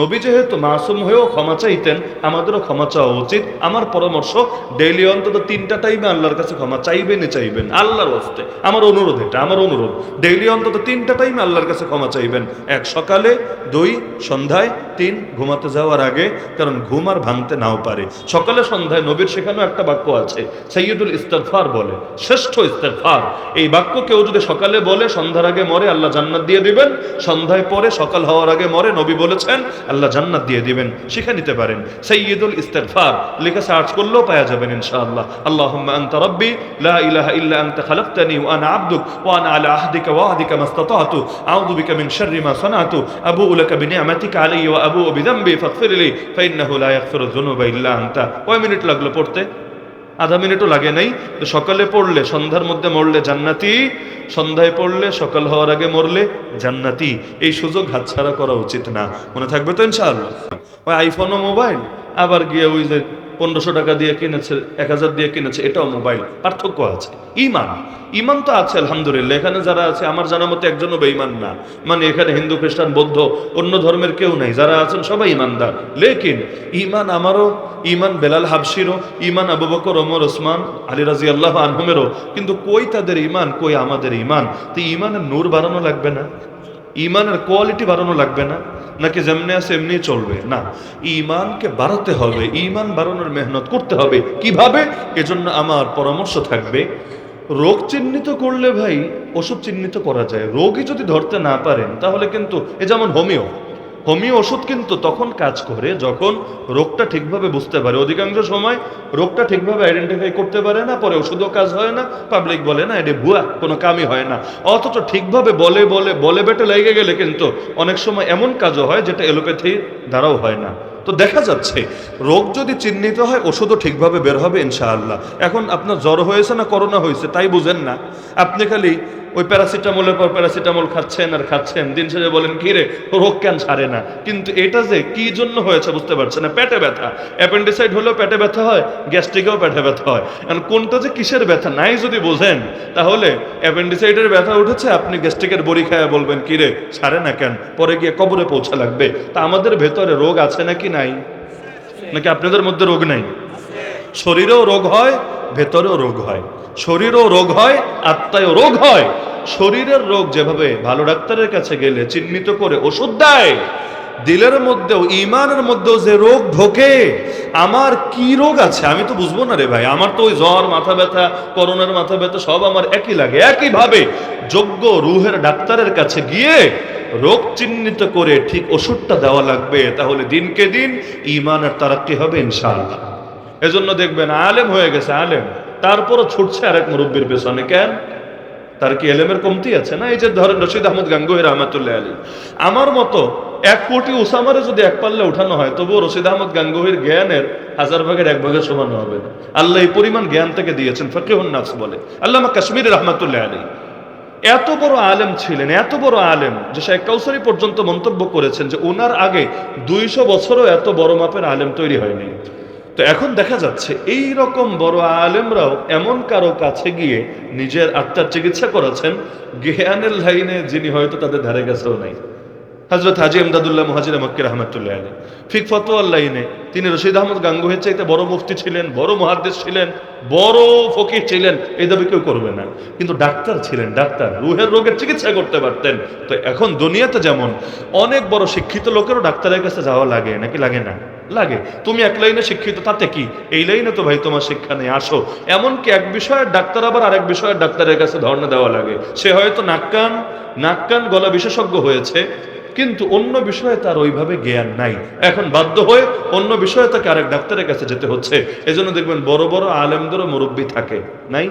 নবী যেহেতু মাসুম হয়েও ক্ষমা চাইতেন, আমাদেরও ক্ষমা চাওয়া উচিত। আমার পরামর্শ, ডেইলি অন্তত তিনটা টাইমে আল্লাহর কাছে ক্ষমা চাইবেনই চাইবেন। আল্লাহর হস্তে আমার অনুরোধ এটা, আমার অনুরোধ। ডেইলি অন্তত তিনটা টাইমে আল্লাহর কাছে ক্ষমা চাইবেন। এক, সকালে। দুই, সন্ধ্যায়। তিন, ঘুমাতে যাওয়ার আগে, কারণ ঘুম আর ভাঙতে নাও পারে। সকালে, সন্ধ্যায় নবীর সেখানেও একটা বাক্য আছে সৈয়দুল ইস্তেফার বলে, শ্রেষ্ঠ ইস্তেফার এই বাক্য কেউ যদি সকালে বলে, সন্ধ্যার আগে মরে আল্লাহ জান্নাত দিয়ে দিবেন, সন্ধ্যায় পরে সকাল হওয়ার আগে মরে নবী বলেছেন আল্লাহ জান্নাত দিয়ে দিবেন, শিখে নিতে পারেন। সৈয়দুল ইস্তেফার লিখে সার্চ করলেও পাওয়া যাবেন ইনশাআল্লাহ। আল্লাহুম্মা আনতা রাব্বি, লা ইলাহা ইল্লা আনতা খালাকতানি ওয়া আনা আবদুক, ওয়া আনা আলা আহদিকা ওয়া আহদিকা মাস্তাতাতু। আউযু বিকা মিন শাররি মা সানাতু। আবুউ লাকা বিনি'মাতিকা আলাইয়া ওয়া আবুউ বিযামবি, ফাগফির লি, ফাইন্নাহু লা ইয়াগফিরু যুনুবা ইল্লা আনতা। কয় মিনিট লাগল পড়তে? আধা মিনিটও লাগে নাই। তো সকালে পড়লে, সন্ধ্যার মধ্যে মরলে জান্নাতি, সন্ধ্যায় পড়লে, সকাল হওয়ার আগে মরলে জান্নাতি। এই সুযোগ হাতছাড়া করা উচিত না। মনে থাকবে তো ইনশাআল্লাহ? ওই আইফোন ও মোবাইল, আবার গিয়ে ওই যে পনেরোশো টাকা দিয়ে কিনেছে, এক হাজার দিয়ে কিনেছে, এটাও মোবাইল। পার্থক্য আছে। ইমান ইমান তো আছে, আলহামদুলিল্লাহ। এখানে যারা আছে, আমার জানা মতে একজনও বেঈমান না। মানে এখানে হিন্দু, খ্রিস্টান, বৌদ্ধ, অন্য ধর্মের কেউ নাই। যারা আছেন সবাই ইমানদার। লেকিন ইমান আমারও ইমান বেলাল হাবসিরও ইমান আবু বকর, ওমর, ওসমান, আলী রাজি আল্লাহ আনহুমেরও। কিন্তু কই তাদের ইমান, কই আমাদের ইমান? তো ইমানের নূর বাড়ানো লাগবে না? ইমানের কোয়ালিটি বাড়ানো লাগবে না? নাকি যেমনি আছে এমনি চলবে? না। ইমানকে বাড়াতে হবে, ইমান বাড়ানোর মেহনত করতে হবে। কীভাবে? এজন্য আমার পরামর্শ থাকবে, রোগ চিহ্নিত করলে ভাই, ওষুধ চিহ্নিত করা যায়। রোগই যদি ধরতে না পারেন, তাহলে কিন্তু এ যেমন হোমিও। হোমিও ওষুধ কিন্তু তখন কাজ করে যখন রোগটা ঠিকভাবে বুঝতে পারে। অধিকাংশ সময় রোগটা ঠিকভাবে আইডেন্টিফাই করতে পারে না, পরে ওষুধও কাজ হয় না পাবলিক বলে না এটা ভুয়া, কোনো কামই হয় না। অথচ ঠিকভাবে বলে বলে বলে বেটে লেগে গেলে কিন্তু অনেক সময় এমন কাজও হয় যেটা এলোপ্যাথি দ্বারাও হয় না। তো দেখা যাচ্ছে, রোগ যদি চিহ্নিত হয়, ওষুধও ঠিকভাবে বের হবে ইনশাআল্লাহ। এখন আপনার জ্বর হয়েছে না, করোনা হয়েছে, তাই বুঝেন না। আপনি খালি ওই প্যারাসিটামলের পর প্যারাসিটামল খাচ্ছেন আর খাচ্ছেন। দিন শেষে বলেন, কি রে রোগ কেন ছাড়ে না? কিন্তু এটা যে কি জন্য হয়েছে বুঝতে পারছেন না। পেটে ব্যথা। অ্যাপেন্ডিসাইড হলেও পেটে ব্যথা হয়, গ্যাস্ট্রিকেও পেটে ব্যথা হয়। এখন কোনটা যে কিসের ব্যথা নাই যদি বোঝেন, তাহলে অ্যাপেন্ডিসাইডের ব্যথা উঠেছে, আপনি গ্যাস্ট্রিকের বড়ি খায় বলবেন, কি রে, ছাড়ে না কেন? পরে গিয়ে কবরে পৌঁছা লাগবে। তা আমাদের ভেতরে রোগ আছে নাকি নাই? নাকি আপনাদের মধ্যে রোগ নাই? শরীরেও রোগ হয়, ভেতরেও রোগ হয়। শরীরেও রোগ হয়, আত্মায়ও রোগ হয়। শরীরের রোগ যেভাবে ভালো ডাক্তারের কাছে গেলে চিহ্নিত করে ওষুধ দেয়, দিলের মধ্যেও, ইমানের মধ্যেও যে রোগ ঢোকে, আমার কি রোগ আছে? আমি তো বুঝব না রে ভাই। আমার তো ওই জ্বর, মাথা ব্যথা, করোনার মাথা ব্যথা, সব আমার একই লাগে, একইভাবে যোগ্য রুহের ডাক্তারের কাছে গিয়ে রোগ চিহ্নিত করে ঠিক ওষুধটা দেওয়া লাগবে, তাহলে দিনকে দিন ইমানের তারাক্কি হবে ইনশাআল্লাহ। এজন্য দেখবেন আলেম হয়ে গেছে, আলেম। তারপরও ছুটছে আরেক মুরব্বীর পেছনে। কেন? তার কি এলেমের কমতি আছে? না, এই যে ধরেন রশিদ আহমদ গাঙ্গুহি রহমাতুল্লাহ আলী আমার মতো এক কোটি উসামারে যদি এক পাল্লে উঠানো হয়, তবুও রশিদ আহমদ গাঙ্গুহির জ্ঞানের হাজার ভাগের এক ভাগের সমান হবে না। আল্লাহ এই পরিমাণ জ্ঞান থেকে দিয়েছেন, ফকিহুন নাফস বলে। আল্লামা কাশ্মীর রহমাতুল্লাহ আলী এত বড় আলেম ছিলেন, এত বড় আলেম যে শেখ কাউসারি পর্যন্ত মন্তব্য করেছেন যে ওনার আগে দুইশো বছরও এত বড় মাপের আলেম তৈরি হয়নি। তো এখন দেখা যাচ্ছে এই রকম বড় আলেমরাও এমন কারও কাছে গিয়ে নিজের আত্মার চিকিৎসা করেছেন জ্ঞানের লাইনে যিনি হয়তো তাদের ধারে গেছেও নাই। হজরত হাজি আমদাদুল্লাহ মুহাজির মক্কির রহমতুল্লাহ আলী ফিক ফতোয়ার লাইনে তিনি রশিদ আহমদ গাঙ্গুহের চাইতে বড় মুফতি ছিলেন, বড় মহাদ্দেশ ছিলেন, বড় ফকির ছিলেন। এই দাবি কেউ করবে না। কিন্তু ডাক্তার ছিলেন, ডাক্তার। রুহের রোগের চিকিৎসা করতে পারতেন। তো এখন দুনিয়াতে যেমন অনেক বড় শিক্ষিত লোকেরও ডাক্তারের কাছে যাওয়া লাগে, নাকি লাগে না? লাগে। তুমি এক লাইনে শিক্ষিত, তাতে কি? এই লাইনে তো ভাই তোমার শিক্ষা নেই, আসো। এমনকি এক বিষয়ের ডাক্তার আবার আরেক বিষয়ের ডাক্তারের কাছে ধর্ণা দেওয়া লাগে। সে হয়তো নাক কান নাক কান গলা বিশেষজ্ঞ হয়েছে কিন্তু অন্য বিষয়ে তার ওইভাবে জ্ঞান নাই। এখন বাধ্য হয়ে অন্য বিষয়ে তাকে আরেক ডাক্তারের কাছে যেতে হচ্ছে। এজন্য দেখবেন বড় বড় আলেমদেরও মুরব্বী থাকে। নাই?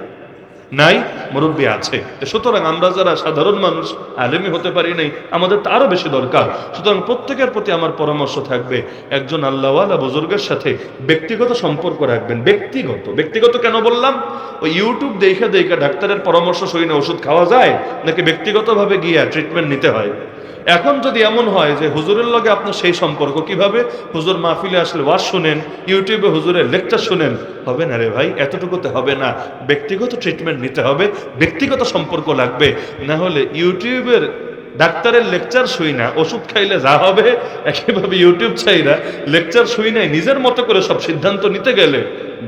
নাই? মুরব্বী আছে। সুতরাং আমরা যারা সাধারণ মানুষ আলেমি হতে পারি নাই, আমাদের তো আরও বেশি দরকার। সুতরাং প্রত্যেকের প্রতি আমার পরামর্শ থাকবে, একজন আল্লাহওয়ালা বুজুর্গের সাথে ব্যক্তিগত সম্পর্ক রাখবেন। ব্যক্তিগত। ব্যক্তিগত কেন বললাম? ওই ইউটিউব দেখে দেখে ডাক্তারের পরামর্শ সইনে ওষুধ খাওয়া যায়? নাকি ব্যক্তিগতভাবে গিয়ে ট্রিটমেন্ট নিতে হয়? এখন যদি এমন হয় যে হুজুরের লগে আপনার সেই সম্পর্ক, কীভাবে? হুজুর মাহফিলে আসলে ওয়াজ শুনেন, ইউটিউবে হুজুরের লেকচার শুনেন, হবে না রে ভাই? এতটুকুতে হবে না। ব্যক্তিগত ট্রিটমেন্ট নিতে হবে, ব্যক্তিগত সম্পর্ক লাগবে। না হলে ইউটিউবের ডাক্তারের লেকচার শুই না, ওষুধ খাইলে যা হবে একইভাবে ইউটিউব চাই না লেকচার শুই নাই, নিজের মতো করে সব সিদ্ধান্ত নিতে গেলে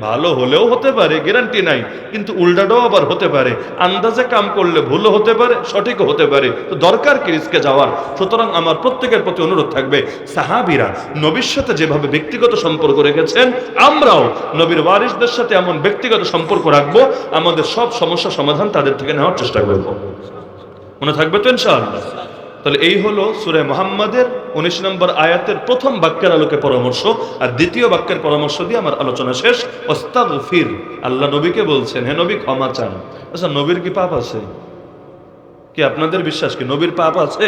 ভালো হলেও হতে পারে গ্যারান্টি নাই, কিন্তু উল্টাটাও আবার হতে পারে, আন্দাজে কাম করলে ভুলও হতে পারে, সঠিকও হতে পারে, তো দরকার কি রিস্কে যাওয়ার? সুতরাং আমার প্রত্যেকের প্রতি অনুরোধ থাকবে, সাহাবিরা নবীর সাথে যেভাবে ব্যক্তিগত সম্পর্ক রেখেছেন, আমরাও নবীর ওয়ারিসদের সাথে এমন ব্যক্তিগত সম্পর্ক রাখব, আমাদের সব সমস্যা সমাধান তাদের থেকে নেওয়ার চেষ্টা করব। মনে থাকবে তো ইনশাআল্লাহ। তাহলে এই হলো সুরে মোহাম্মদের উনিশ নম্বর আয়াতের প্রথম বাক্যের আলোকে পরামর্শ আর দ্বিতীয় বাক্যের পরামর্শ দিয়ে আমার আলোচনা শেষ। ওস্তাদ ফির আল্লাহ নবীকে বলছেন হে নবী ক্ষমা চান। আচ্ছা নবীর কি পাপ আছে? কি আপনাদের বিশ্বাস কি নবীর পাপ আছে?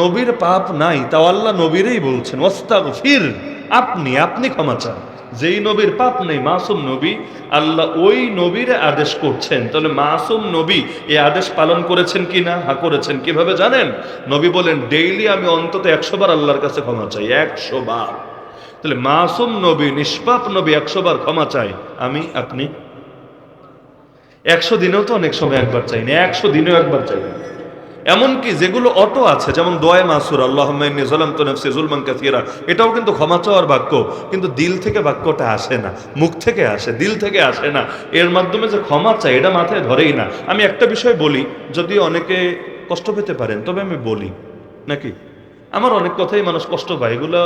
নবীর পাপ নাই তাও আল্লাহ নবীরই বলছেন ওস্তাদ ফির আপনি আপনি ক্ষমা চান। যেই নবীর পাপ নেই, মাসুম নবী, আল্লাহ ওই নবীর আদেশ করছেন। তাহলে মাসুম নবী এই আদেশ পালন করেছেন কি না? হা, করেছেন। কীভাবে জানেন? নবী বলেন, ডেইলি আমি অন্তত একশো বার আল্লাহর কাছে ক্ষমা চাই। একশো বার তাহলে মাসুম নবী, নিষ্পাপ নবী একশো বার ক্ষমা চাই আমি, আপনি? একশো দিনেও তো অনেক সময় একবার চাই না। একশো দিনেও একবার চাই না। এমনকি যেগুলো অটো আছে, যেমন দোয় মাসুর আল্লাহ জলাম তো নফসি জুলমান এটাও কিন্তু ক্ষমা চাওয়ার বাক্য কিন্তু দিল থেকে বাক্যটা আসে না, মুখ থেকে আসে, দিল থেকে আসে না। এর মাধ্যমে যে ক্ষমা চাই, এটা মাথায় ধরেই না। আমি একটা বিষয় বলি, যদি অনেকে কষ্ট পেতে পারেন, তবে আমি বলি, নাকি? আমার অনেক কথাই মানুষ কষ্ট পায়, এগুলো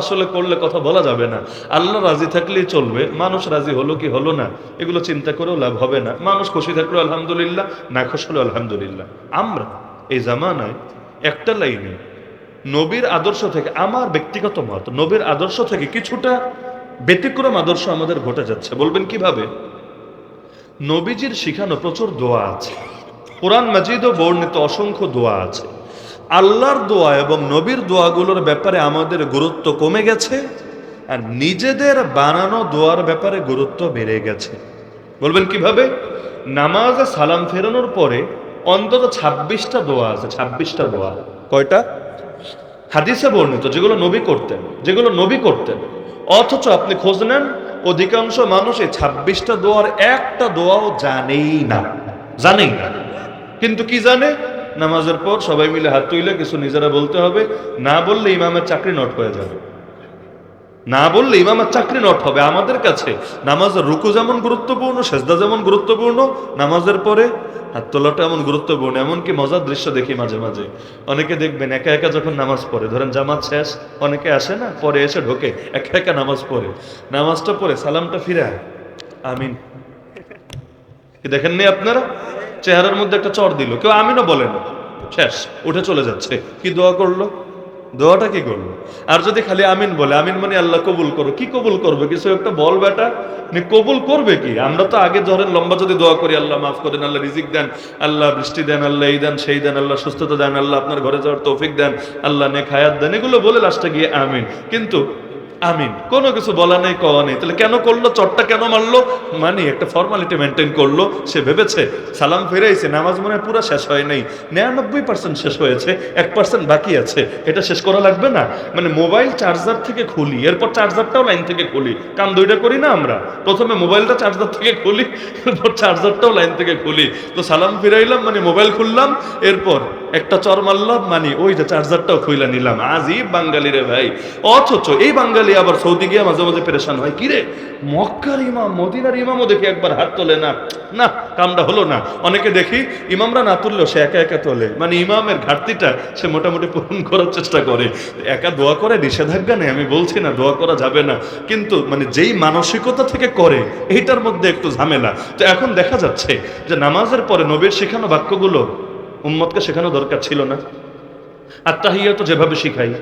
আসলে করলে কথা বলা যাবে না। আল্লাহ রাজি থাকলেই চলবে, মানুষ রাজি হলো কি হলো না, এগুলো চিন্তা করেও লাভ হবে না। মানুষ খুশি থাকল আলহামদুলিল্লাহ, না খুশি হলো আলহামদুলিল্লাহ। আমরা এই জামানায় একটা লাইনে নবীর আদর্শ থেকে, আমার ব্যক্তিগত মত, নবীর আদর্শ থেকে কিছুটা ব্যতিক্রম আদর্শ আমাদের ঘটে যাচ্ছে। বলবেন কীভাবে? নবীজির শিখানো প্রচুর দোয়া আছে। কোরআন মাজিদও বর্ণিত অসংখ্য দোয়া আছে। আল্লাহর দোয়া এবং নবীর দোয়াগুলোর ব্যাপারে আমাদের গুরুত্ব কমে গেছে আর নিজেদের বানানো দোয়ার ব্যাপারে গুরুত্ব বেড়ে গেছে। বলবেন কীভাবে? নামাজে সালাম ফেরানোর পরে অন্তত ছাব্বিশটা দোয়া আছে, ছাব্বিশটা দোয়া। কয়টা? হাদিসে বর্ণিত, যেগুলো নবী করতেন, যেগুলো নবী করতেন। অথচ আপনি খোঁজ নেন, অধিকাংশ মানুষ এই ছাব্বিশটা দোয়ার একটা দোয়াও জানেই না। জানেই না। কিন্তু কি জানে? নামাজের পর সবাই মিলে হাত তুইলে কিছু নিজেরা বলতে হবে। না বললে ইমামের চাকরি নট হয়ে যাবে। না বললে ইমামের চাকরি নট হবে। আমাদের কাছে নামাজের রুকু যেমন গুরুত্বপূর্ণ, সেজদা যেমন গুরুত্বপূর্ণ, নামাজের পরে হাত তোলাটা এমন গুরুত্বপূর্ণ, এমনকি মজার দৃশ্য দেখি মাঝে মাঝে। অনেকে দেখবেন একা একা যখন নামাজ পড়ে, ধরেন জামাত শেষ, অনেকে আসে না, পরে এসে ঢোকে, একা একা নামাজ পড়ে। নামাজটা পড়ে, সালামটা ফিরায়। আমিন। দেখেননি আপনারা? চেহারার মধ্যে একটা চর দিল। কেউ আমিনও বলে না। শেষ, উঠে চলে যাচ্ছে। কি দোয়া করল? দোয়াটা কি করল? আর যদি খালি আমিন বলে, আমিন মানে আল্লাহ কবুল করো, কি কবুল করবে? কিছু একটা বল বেটা। নি কবুল করবে কি? আমরা তো আগে ধরেন লম্বা যদি দোয়া করি, আল্লাহ মাফ করেন আল্লাহ রিজিক দেন, আল্লাহ বৃষ্টি দেন, আল্লাহ এই দেন, সেই দেন, আল্লাহ সুস্থতা দেন, আল্লাহ আপনার ঘরে যাওয়ার তৌফিক দেন, আল্লাহ নেক হায়াত দেন, এগুলো বলে লাস্টে গিয়ে আমিন। কিন্তু আমিন। কোনো কিছু বলা নেই, কওয়া নেই। তাহলে কেন করল? চটটা কেন মারলো? মানে একটা ফর্মালিটি মেনটেন করল। সে ভেবেছে, সালাম ফিরাইছে, নামাজ মনে পুরো শেষ হয় নাই। নিরানব্বই পার্সেন্ট শেষ হয়েছে, এক পার্সেন্ট বাকি আছে। এটা শেষ করা লাগবে না? মানে মোবাইল চার্জার থেকে খুলি, এরপর চার্জারটাও লাইন থেকে খুলি। কাম দুইটা করি না আমরা? প্রথমে মোবাইলটা চার্জার থেকে খুলি, এরপর চার্জারটাও লাইন থেকে খুলি। তো সালাম ফিরাইলাম মানে মোবাইল খুললাম, এরপর একটা চর মারলাম মানে ওই যে চার্জারটাও খুইলা নিলাম। আজই বাঙালি রে ভাই। অথচ এই বাঙালি আবার সৌদি গিয়ে মাঝে মাঝে পেরেশান হয়। কিরে? মক্কার ইমাম, মদিনার ইমামও দেখি একবার হাত তোলে না। না, কামটা হলো না। অনেকে দেখি ইমামরা না তুললেও সে একা একা তোলে। মানে ইমামের ঘাটতিটা সে মোটামুটি পূরণ করার চেষ্টা করে। একা দোয়া করে নিষেধাজ্ঞা নেই, আমি বলছি না, দোয়া করা যাবে না। কিন্তু মানে যেই মানসিকতা থেকে করে, এইটার মধ্যে একটু ঝামেলা। তো এখন দেখা যাচ্ছে যে নামাজের পরে নবীর শেখানো বাক্যগুলো উম্মতকে শেখানো দরকার ছিল না। আত্মাহিয়া তো যেভাবে শিখাই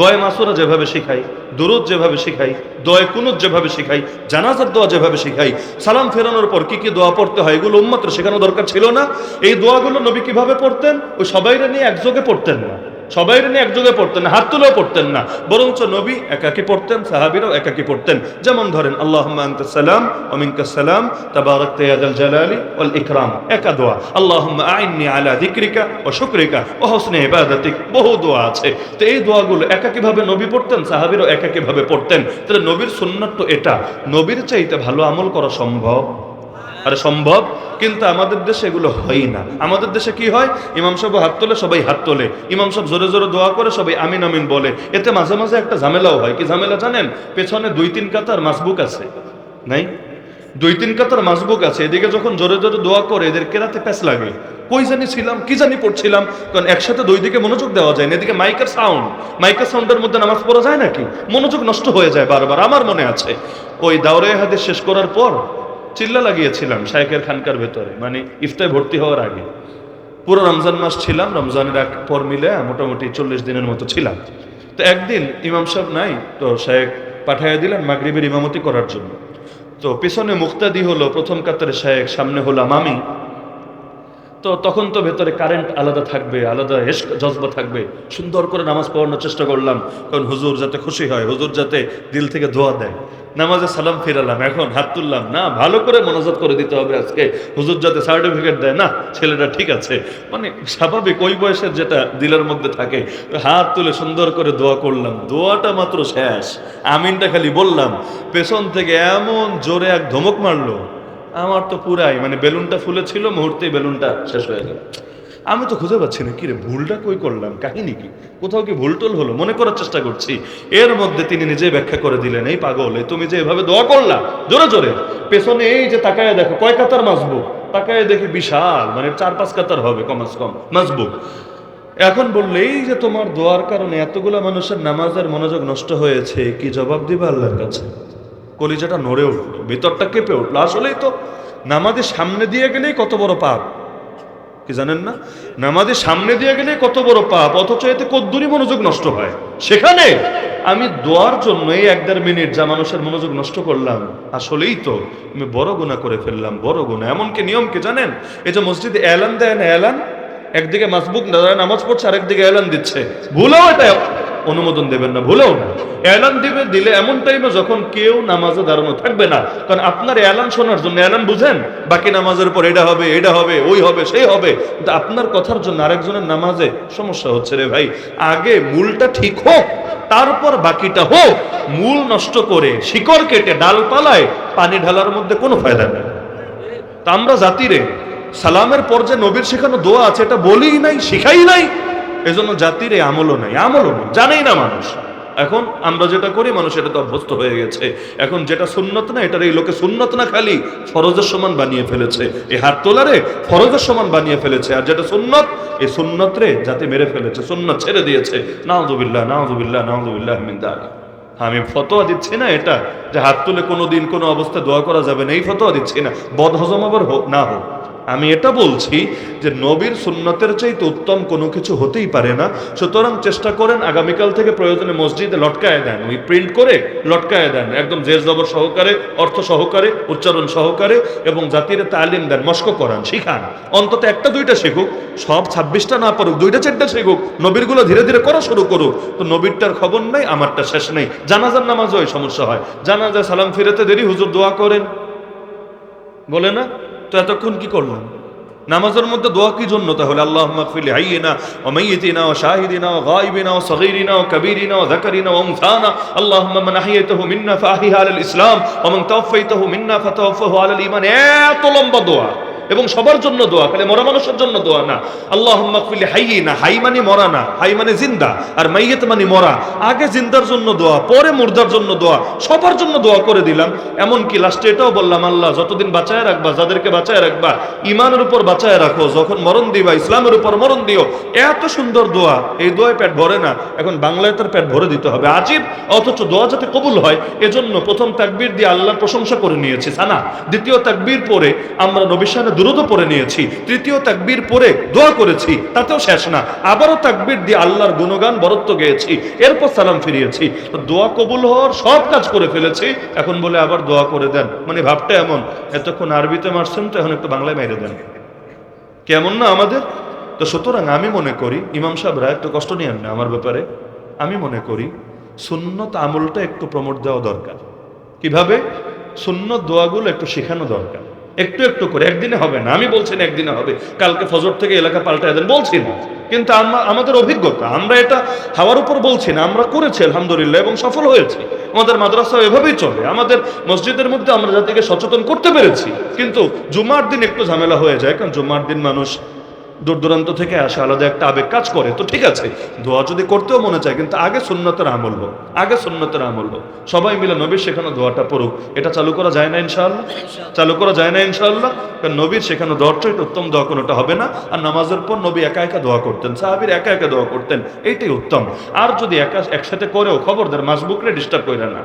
দয় মাসুরা যেভাবে শিখাই, দুরুদ যেভাবে শিখাই দয় কুনুদ যেভাবে শিখাই, জানাজার দোয়া যেভাবে শিখাই, সালাম ফেরানোর পর কি কি দোয়া পড়তে হয়, এগুলো উম্মাত্র শেখানো দরকার ছিল না। এই দোয়াগুলো নবী কীভাবে পড়তেন, ওই সবাইরা নিয়ে একযোগে পড়তেন না। সবাই নিয়ে একযোগে পড়তেন না, হাত তুলেও পড়তেন না। বরঞ্চ নবী একাকি পড়তেন, সাহাবিরাও একাকি পড়তেন। যেমন ধরেন আল্লাহ সালাম অমিনকা সালাম তাবারক তেয়াজাল জালালি ওয়াল ইকরাম। একা দোয়া। আল্লাহ আইনি আলা দিক্রিকা ও শুক্রিকা ও হোসনে ইবাদাতিক। বহু দোয়া আছে। তো এই দোয়াগুলো একাকিভাবে নবী পড়তেন, সাহাবিরও একাকিভাবে পড়তেন। তাহলে নবীর সুন্নাত তো এটা। নবীর চাইতে ভালো আমল করা সম্ভব? আরে সম্ভব? কিন্তু আমাদের দেশে এগুলো হয় না। আমাদের দেশে কি হয়? ইমাম সাহেব হাত তোলে, সবাই হাত তোলে। ইমাম সাহেব জোরে জোরে দোয়া করে, সবাই আমিন আমিন বলে। এতে মাঝে মাঝে একটা ঝামেলাও হয়। কি ঝামেলা জানেন? পেছনে দুই তিন কাতার মাসবুক আছে। নাই? দুই তিন কাতার মাসবুক আছে। এদিকে যখন জোরে জোরে দোয়া করে, এদের কেরাতে প্যাস লাগে। কই জানি ছিলাম, কি জানি পড়ছিলাম। কারণ একসাথে দুই দিকে মনোযোগ দেওয়া যায় না। এদিকে মাইকের সাউন্ড মাইকের সাউন্ডের মধ্যে নামাজ পড়া যায় নাকি? মনোযোগ নষ্ট হয়ে যায় বারবার। আমার মনে আছে। ওই দাওরে হাদিস শেষ করার পর চিল্লা লাগিয়েছিলাম শাইখের খানকার ভেতরে মানে ইফতায় ভর্তি হওয়ার আগে। পুরো রমজান মাস ছিলাম, রমজানের এক পর মিলে মোটামুটি চল্লিশ দিনের মতো ছিলাম। তো একদিন ইমাম সাহেব নাই, তো শায়েক পাঠাইয়া দিলেন মাগরিবের ইমামতি করার জন্য। তো পিছনে মুক্তাদি হলো, প্রথম কাতারে শায়েক সামনে হলাম আমি। তো তখন তো ভেতরে কারেন্ট আলাদা থাকবে, আলাদা এস্ক, জজবা থাকবে। সুন্দর করে নামাজ পড়ানোর চেষ্টা করলাম, কারণ হুজুর যাতে খুশি হয়, হুজুর যাতে দিল থেকে দোয়া দেয়। নামাজে সালাম ফিরালাম, এখন হাত তুললাম, না, ভালো করে মনোজাত করে দিতে হবে আজকে। হুজুর যাতে সার্টিফিকেট দেয়, না, ছেলেটা ঠিক আছে। মানে স্বাভাবিক, ওই বয়সের যেটা দিলের মধ্যে থাকে হাত তুলে সুন্দর করে দোয়া করলাম। দোয়াটা মাত্র শেষ। আমিনটা খালি বললাম, পেছন থেকে এমন জোরে এক ধমক মারলো আমার তো পুরাই মানে বেলুনটা ফুলেছিল, মুহূর্তেই বেলুনটা শেষ হয়ে গেল। আমি তো খুঁজে পাচ্ছি না, কি রে, ভুলটা কই করলাম? কাহিনী কি? কোথাও কি ভুলটুল হলো? মনে করার চেষ্টা করছি। এর মধ্যে তিনি নিজে ব্যাখ্যা করে দিলেন, এই পাগল তুমি যে এভাবে দোয়া করলা, জোরে জোরে। পেছনে এই যে তাকায় দেখো, কয় কাতার মাসবু তাকায় দেখি বিশাল মানে চার পাঁচ কাতার হবে কমাস কম, মাসবুক। এখন বললে, এই যে তোমার দোয়ার কারণে এতগুলো মানুষের নামাজের মনোযোগ নষ্ট হয়েছে, কি জবাব দিবা আল্লাহর কাছে? কলিজাটা নড়ে উঠল, ভিতরটা কেঁপে উঠল। আসলেই তো নামাজের সামনে দিয়ে গেলেই কত বড় পাপ। কি জানেন না? নামাজের সামনে দিয়ে গেলে কত বড় পাপ, অথচ এতে কদ্দুরি মনোযোগ নষ্ট হয়। সেখানে আমি দোয়ার জন্য এই এক দেড় মিনিট যা মানুষের মনোযোগ নষ্ট করলাম, আসলেই তো আমি বড় গুণা করে ফেললাম, বড় গুণা এমনকি নিয়ম কি জানেন? এই যে মসজিদে এলান দেয় না, এলান, একদিকে মাসবুক নামাজ পড়ছে, আরেকদিকে এলান দিচ্ছে। ভুলেও এটা অনুমোদন দেবেন না, ভুলেও না। এলান দিবে, দিলে এমন টাইমে যখন কেউ নামাজে দাঁড়ানো থাকবে না, কারণ আপনার এলান শোনার জন্য এলান বুঝেন, বাকি নামাজের পর এটা হবে এটা হবে, ওই হবে, সেই হবে। কিন্তু আপনার কথার জন্য আরেকজনের নামাজে সমস্যা হচ্ছে রে ভাই। আগে মূলটা ঠিক হোক, তারপর বাকিটা হোক, মূল নষ্ট করে শিকড় কেটে ডালপালায় পানি ঢালার মধ্যে কোনো ফায়দা নেই। তা আমরা জাতিরে সালামের পর যে নবীর শেখানো দোয়া আছে, এটা বলিই নাই, শিখাই নাই এজন্য জাতির এই আমলও নাই, আমলও নেই, জানেই না মানুষ। এখন আমরা যেটা করি, মানুষ এটা তো অভ্যস্ত হয়ে গেছে। এখন যেটা সুন্নত না, এটার এই লোকে সুন্নত না খালি ফরজের সমান বানিয়ে ফেলেছে। এই হাত তোলারে ফরজের সমান বানিয়ে ফেলেছে। আর যেটা সুন্নত, এই সুন্নত রে যাতে মেরে ফেলেছে, সুন্নত ছেড়ে দিয়েছে। নাউজুবিল্লাহ নাউজুবিল্লাহ নাউজুবিল্লাহ মিন দালিক। আমি ফতোয়া দিচ্ছি না এটা, যে হাত তুলে কোনো দিন কোনো অবস্থায় দোয়া করা যাবে না। এই ফতোয়া দিচ্ছি না। বদহজম আবার হোক, না হোক। আমি এটা বলছি যে নবীর সুন্নতের চাইতে উত্তম কোনো কিছু হতেই পারে না। সুতরাং চেষ্টা করেন আগামীকাল থেকে প্রয়োজনে মসজিদে লটকায় দেন। ওই প্রিন্ট করে লটকায় দেন। একদম জের জবর সহকারে, অর্থ সহকারে, উচ্চারণ সহকারে এবং জাতির তালিম দেন, মস্ক করান, শিখান। অন্তত একটা, দুইটা শিখুক। সব ছাব্বিশটা না পারুক দুইটা, চারটা শিখুক। নবীরগুলো ধীরে ধীরে করা শুরু করুক। তো নবীরটার খবর নেই, আমারটা শেষ নেই। জানাজার নামাজও সমস্যা হয়। জানাজা সালাম ফিরেতে দেরি, হুজুর দোয়া করেন। বলে না? তো এতক্ষণ কি করলাম? নামাজের মধ্যে দোয়া কি জন্য? তাহলে আল্লাহ মাগফির হাইয়িনা ওয়া মাইয়িতিনা ওয়া শাহিদিনা ওয়া গায়িবিনা ওয়া সগীরিনা ওয়া কাবীরিনা ওয়া যাকারিনা ওয়া উনসানা। আল্লাহুম্মা মান আহইয়াতাহু মিন্না ফাআহিহা আলাল ইসলাম ওয়া মান তাওফাইতাহু মিন্না ফাতাওফাহু আলাল ঈমান। এত লম্বা দোয়া। এবং সবার জন্য দোয়া খালি মরা মানুষের জন্য দোয়া না। আল্লাহ মাকফিলি হাই না হাই মানে মরা না, হাই মানে জিন্দা, আর মাইয়েত মানে মরা। আগে জিন্দার জন্য দোয়া, পরে মুর্দার জন্য দোয়া, সবার জন্য দোয়া করে দিলাম। এমনকি লাস্টে এটাও বললাম, আল্লাহ যতদিন বাঁচায় রাখবা, যাদেরকে বাঁচায় রাখবা ইমানের উপর বাঁচায় রাখো, যখন মরণ দিবা, ইসলামের উপর মরণ দিও, এত সুন্দর দোয়া, এই দোয়ায় পেট ভরে না, এখন বাংলায় তার পেট ভরে দিতে হবে। আজীব, অথচ দোয়া যাতে কবুল হয়, এজন্য প্রথম তাকবীর দিয়ে আল্লাহ প্রশংসা করে নিয়েছি। সানা, দ্বিতীয় তাকবীর পরে আমরা নবিসানে দুরুদ পরে নিয়েছি। তৃতীয় তাকবীর পরে দোয়া করেছি, তাতেও শেষ না। আবারও তাকবীর দিয়ে আল্লাহর গুণগান, বরত্ব গেয়েছি, এরপর সালাম ফিরিয়েছি। দোয়া কবুল হওয়ার সব কাজ করে ফেলেছি, এখন বলে আবার দোয়া করে দেন। মানে ভাবটা এমন, এতক্ষণ আরবিতে মারছেন তো এখন একটু বাংলায় মেরে দেন। কেমন না আমাদের? তো সুতরাং আমি মনে করি, ইমাম সাহেবরা একটু কষ্ট নিয়েন না আমার ব্যাপারে। আমি মনে করি, সুন্নত আমলটা একটু প্রমোট দেওয়া দরকার। কীভাবে? সুন্নত দোয়াগুলো একটু শেখানো দরকার। একটু একটু করে, একদিনে হবে না। আমি বলছি না একদিনে হবে। কালকে ফজর থেকে এলাকা পাল্টায় দেন, বলছি না। কিন্তু আমা- আমাদের অভিজ্ঞতা, আমরা এটা হাওয়ার উপর বলছি না, আমরা করেছি আলহামদুলিল্লাহ এবং সফল হয়েছি। আমাদের মাদ্রাসা এভাবেই চলে। আমাদের মসজিদের মধ্যে আমরা জাতিকে সচেতন করতে পেরেছি। কিন্তু জুমার দিন একটু ঝামেলা হয়ে যায়, কারণ জুমার দিন মানুষ দূর দূরান্ত থেকে আসে, আলাদা একটা আবেগ কাজ করে। তো ঠিক আছে, দোয়া যদি করতেও মনে চায়, কিন্তু আগে সুন্নতের আমল হোক, আগে সুন্নতের আমল হোক। সবাই মিলে নবীর শেখানো দোয়াটা পড়ুক। এটা চালু করা যায় না ইনশাআল্লাহ? চালু করা যায় না ইনশাআল্লাহ? কারণ নবীর শেখানো দোয়াটা এটা উত্তম দোয়া কোনোটা হবে না। আর নামাজের পর নবী একা একা দোয়া করতেন, সাহাবির একা একা দোয়া করতেন, এইটাই উত্তম। আর যদি একা একসাথে করেও খবরদার, মাসবুকরে ডিস্টার্ব করে না।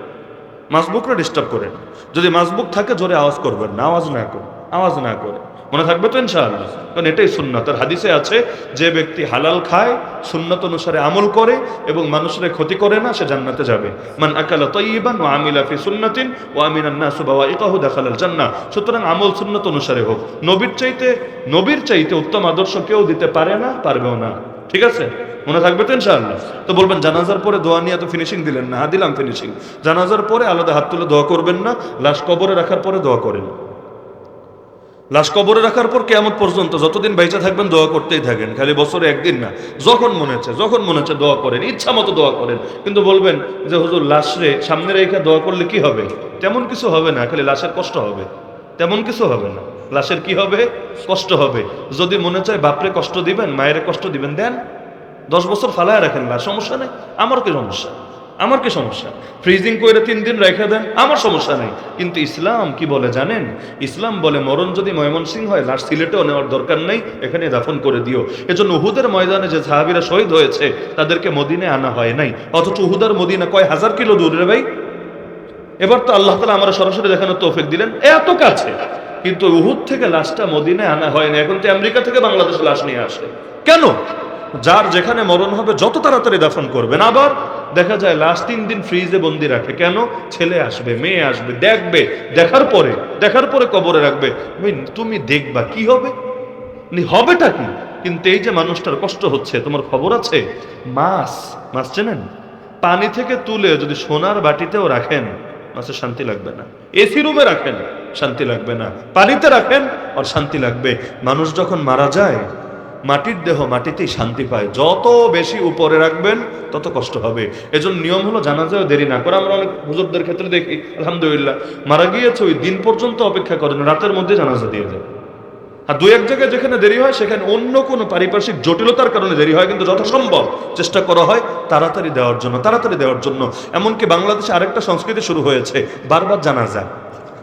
মাসবুকরে ডিস্টার্ব করেন। যদি মাসবুক থাকে, জোরে আওয়াজ করবেন না। আওয়াজ না করে আওয়াজ না করে। মনে থাকবে তো ইনশাআল্লাহ। কারণ এটাই সুন্নত। আর হাদিসে আছে, যে ব্যক্তি হালাল খায়, সুন্নত অনুসারে আমল করে এবং মানুষের ক্ষতি করে না, সে জান্নাতে যাবে। মান আকালা তৈবান ও আমিলা ফি সুন্নাতিন ও আমিনান নাসু বাওয়া ইকাহু দেখালাল জান্নাহ। সুতরাং আমল সুন্নত অনুসারে হোক। নবীর চাইতে নবীর চাইতে উত্তম আদর্শ কেউ দিতে পারে না, পারবেও না। ঠিক আছে? মনে থাকবে তো ইনশাআল্লাহ? তো বলবেন, জানাজার পরে দোয়া নিয়ে তো ফিনিশিং দিলেন না দিলাম ফিনিশিং জানাজার পরে আলাদা হাত তুলে দোয়া করবেন না, লাশ কবরে রাখার পরে দোয়া করেন। লাশ কবরে রাখার পর কেমন পর্যন্ত যতদিন বেঁচে থাকবেন দোয়া করতেই থাকেন। খালি বছরে একদিন না, যখন মনে হচ্ছে, যখন মনে হচ্ছে দোয়া করেন, ইচ্ছা মতো দোয়া করেন। কিন্তু বলবেন যে, হুজুর লাশরে সামনে রেখে দোয়া করলে কি হবে? তেমন কিছু হবে না, খালি লাশের কষ্ট হবে। তেমন কিছু হবে না। লাশের কি হবে? কষ্ট হবে। যদি মনে চায় বাপরে, কষ্ট দিবেন, মায়ের কষ্ট দিবেন, দেন দশ বছর ফালায় রাখেন লাশ, সমস্যা নেই, আমার কি সমস্যা? আমার কি সমস্যা? ফ্রিজিং করে তিন দিন রেখে দেন, আমার সমস্যা নেই। কিন্তু ইসলাম কি বলে জানেন? ইসলাম বলে মরণ যদি ময়মনসিং হয়, লাশ সিলেটেও নেওয়ার দরকার নেই, এখানে দাফন করে দিও। এজন্য উহুদের ময়দানে যে সাহাবিরা শহীদ হয়েছে, তাদেরকে মদিনে আনা হয় নাই। অথচ উহুদার মদিনা কয় হাজার কিলো দূরে ভাই? এবার তো আল্লাহ তালা আমার সরাসরি দেখানোর তৌফিক দিলেন। এত কাছে। কিন্তু উহুদ থেকে লাশটা মদিনে আনা হয় না এখন তো আমেরিকা থেকে বাংলাদেশে লাশ নিয়ে আসে। কেন? যার যেখানে মরণ হবে, যত তাড়াতাড়ি দাফন করবেন। আবার দেখা যায় লাস্ট তিন দিন ফ্রিজে বন্দি রাখে। কেন? ছেলে আসবে, মেয়ে আসবে, দেখবে, দেখার পরে দেখার পরে কবরে রাখবে। তুমি দেখবা, কি হবে? হবেটা কি? কিন্তু এই যে মানুষটার কষ্ট হচ্ছে, তোমার খবর আছে? মাছ মাছ চেনেন? পানি থেকে তুলে যদি সোনার বাটিতেও রাখেন মাছের শান্তি লাগবে না। এসি রুমে রাখেন, শান্তি লাগবে না। পানিতে রাখেন, আর শান্তি লাগবে। মানুষ যখন মারা যায় মাটির দেহ মাটিতেই শান্তি পায়। যত বেশি উপরে রাখবেন, তত কষ্ট হবে। এজন্য নিয়ম হলো জানাজাও দেরি না করে। আমরা অনেক হুজুরদের ক্ষেত্রে দেখি, আলহামদুলিল্লাহ। মারা গিয়েছে ওই দিন পর্যন্ত অপেক্ষা করেন, রাতের মধ্যে জানাজা দিয়ে দেয় আর দু এক জায়গায় যেখানে দেরি হয়, সেখানে অন্য কোনো পারিপার্শ্বিক জটিলতার কারণে দেরি হয়। কিন্তু যথাসম্ভব চেষ্টা করা হয় তাড়াতাড়ি দেওয়ার জন্য, তাড়াতাড়ি দেওয়ার জন্য। এমনকি বাংলাদেশে আরেকটা সংস্কৃতি শুরু হয়েছে, বারবার জানা যায়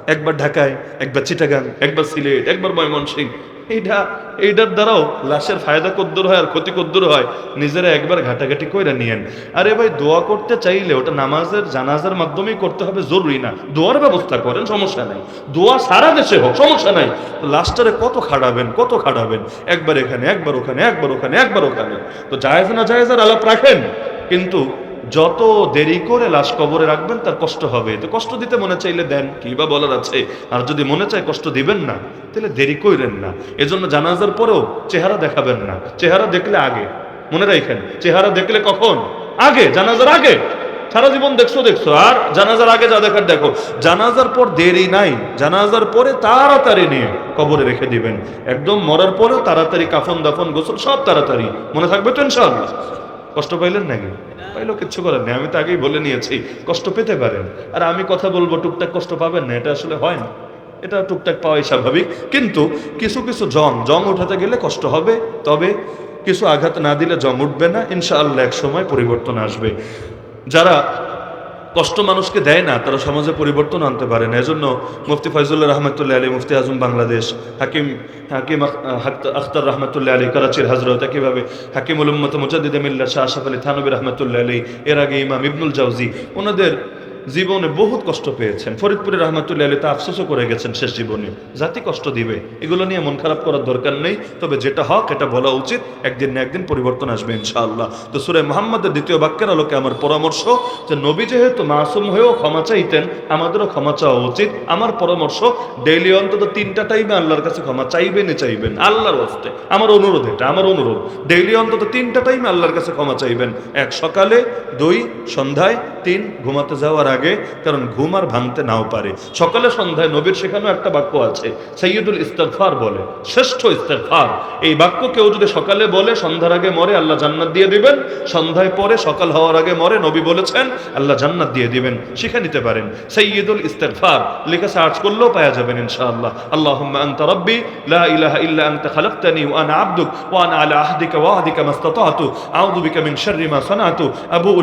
একবার ঢাকায়, একবার চিটাগাং, একবার সিলেট, একবার ময়মনসিং এইটা এইটার দ্বারাও লাশের ফায়দা কদ্দুর হয় আর ক্ষতি কদ্দুর হয়। নিজেরা একবার ঘাটাঘাটি কইরা নিয়েন। আরে ভাই, দোয়া করতে চাইলে ওটা নামাজের জানাজার মাধ্যমেই করতে হবে, জরুরি না। দোয়ার ব্যবস্থা করেন, সমস্যা নাই। দোয়া সারা দেশে হোক, সমস্যা নাই। লাস্টারে কত খাড়াবেন কত খাড়াবেন? একবার এখানে, একবার ওখানে একবার ওখানে একবার ওখানে। তো জায়েজ না জায়েজের আলাপ রাখেন। কিন্তু যত দেরি করে লাশ কবরে রাখবেন, তার কষ্ট হবে। তো কষ্ট দিতে মনে চাইলে দেন, কি বা বলার আছে? আর যদি মনে চায় কষ্ট দিবেন না, তাহলে দেরি কইরেন না। এজন্য জানাজার পরেও চেহারা দেখাবেন না। চেহারা দেখলে আগে। মনে রাখেন চেহারা দেখলে কখন? আগে, জানাজার আগে। সারা জীবন দেখছ দেখছ। আর জানাজার আগে যা দেখার, দেখো। জানাজার পর দেরি নাই। জানাজার পরে তাড়াতাড়ি নিয়ে কবরে রেখে দিবেন। একদম মরার পরেও তাড়াতাড়ি কাফন দাফন গোসল সব তাড়াতাড়ি। মনে থাকবে ইনশাআল্লাহ? কষ্ট পাইলেন নাকি? পাইলো কিচ্ছু করার নেই, আমি তো আগেই বলে নিয়েছি, কষ্ট পেতে পারেন। আর আমি কথা বলব, টুকটাক কষ্ট পাবেন না, এটা আসলে হয় না। এটা টুকটাক পাওয়াই স্বাভাবিক। কিন্তু কিছু কিছু জং জং উঠাতে গেলে কষ্ট হবে, তবে কিছু আঘাত না দিলে জং উঠবে না। ইনশাআল্লাহ এক সময় পরিবর্তন আসবে। যারা কষ্ট মানুষকে দেয় না, তারা সমাজে পরিবর্তন আনতে পারে না। এজন্য মুফতি ফয়জুল্লাহ রহমতুল্লাহ আলী মুফতি আজম বাংলাদেশ, হাকিম হাকিম আখ- আখ- আখতার রহমতুল্লাহ আলী করাচির হজরত একইভাবে হাকিম উলম্মত মুজাদিদ মিল্লা শাহ আশাফ আলী থানবী রহমতুল্লাহ আলী এর আগে ইমাম ইবনুল জাউজি ওনাদের জীবনে বহুত কষ্ট পেয়েছেন। ফরিদপুরের রহমতুল্লাহ আলী তা আফসোসও করে গেছেন শেষ জীবনে। জাতি কষ্ট দিবে। এগুলো নিয়ে মন খারাপ করার দরকার নেই। তবে যেটা হক, এটা বলা উচিত। একদিন না একদিন পরিবর্তন আসবে ইনশাআল্লাহ। তো সুরে মোহাম্মদের দ্বিতীয় বাক্যের আলোকে আমার পরামর্শ যে, নবী যেহেতু মাসুম হয়েও ক্ষমা চাইতেন, আমাদেরও ক্ষমা চাওয়া উচিত। আমার পরামর্শ, ডেইলি অন্তত তিনটা টাইমে আল্লাহর কাছে ক্ষমা চাইবেন চাইবেন। আল্লাহর হস্তে আমার অনুরোধ এটা, আমার অনুরোধ। ডেইলি অন্তত তিনটা টাইমে আল্লাহর কাছে ক্ষমা চাইবেন। এক সকালে, দুই সন্ধ্যায়, তিন ঘুমাতে যাওয়ার আগে কারণ ঘুম আর ভাঙতে নাও পারে। সকালে সন্ধ্যায় নবীর শেখানো একটা বাক্য আছে সৈয়দুল ইস্তেগফার বলে, শ্রেষ্ঠ ইস্তেগফার। এই বাক্য কেউ যদি সকালে বলে, সন্ধ্যার আগে মরে, আল্লাহ জান্নাত দিয়ে দিবেন। সন্ধ্যায় পরে সকাল হওয়ার আগে মরে, নবী বলেছেন, আল্লাহ জান্নাত দিয়ে দিবেন। শিখে নিতে পারেন। সৈয়দুল ইস্তেগফার লিখে সার্চ করলেও পাওয়া যাবেন ইনশাআল্লাহ। আনতা রাব্বি, লা ইলাহা ইল্লা ওয়া আনা ওয়া আনা আলা আহদিকা ওয়া মাস্তাতাতু। আউযু বিকা মিন শাররি মা সানাতু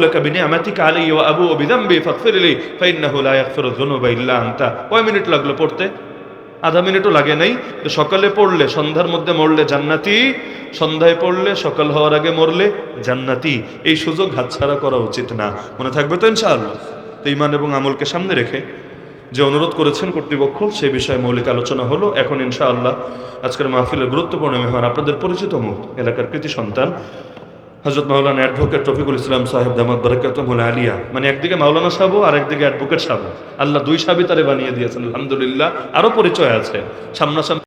লাকা বিনি'মাতিকা আলাইয়া ওয়া বিযামবি, ফাগফির লি ফাইন্নাহু লা ইয়াগফিরু ইল্লা আনতা। কয় মিনিট লাগল পড়তে? আধা মিনিটও লাগে নাই। সকালে পড়লে, সন্ধ্যার মধ্যে মরলে জান্নাতি, সন্ধ্যায় পড়লে, সকাল হওয়ার আগে মরলে জান্নাতি। এই সুযোগ হাতছাড়া করা উচিত না। মনে থাকবে তো ইনশাআল্লাহ? তো ইমান এবং আমলকে সামনে রেখে যে অনুরোধ করেছেন কর্তৃপক্ষ সেই বিষয়ে মৌলিক আলোচনা হলো। এখন ইনশাআল্লাহ আজকের মাহফিলের গুরুত্বপূর্ণ মেহমান আপনাদের পরিচিত মুখ, এলাকার কৃতি সন্তান হজরত মাওলানা অ্যাডভোকেট রফিকুল ইসলাম সাহেব দামাদ বারাকাত আলিয়া। মানে একদিকে মাওলানা সাহেব আর একদিকে অ্যাডভোকেট সাহেব আল্লাহ দুই সাবি তারে বানিয়ে দিয়েছেন, আলহামদুলিল্লাহ। আরও পরিচয় আছে। সামনাসামনি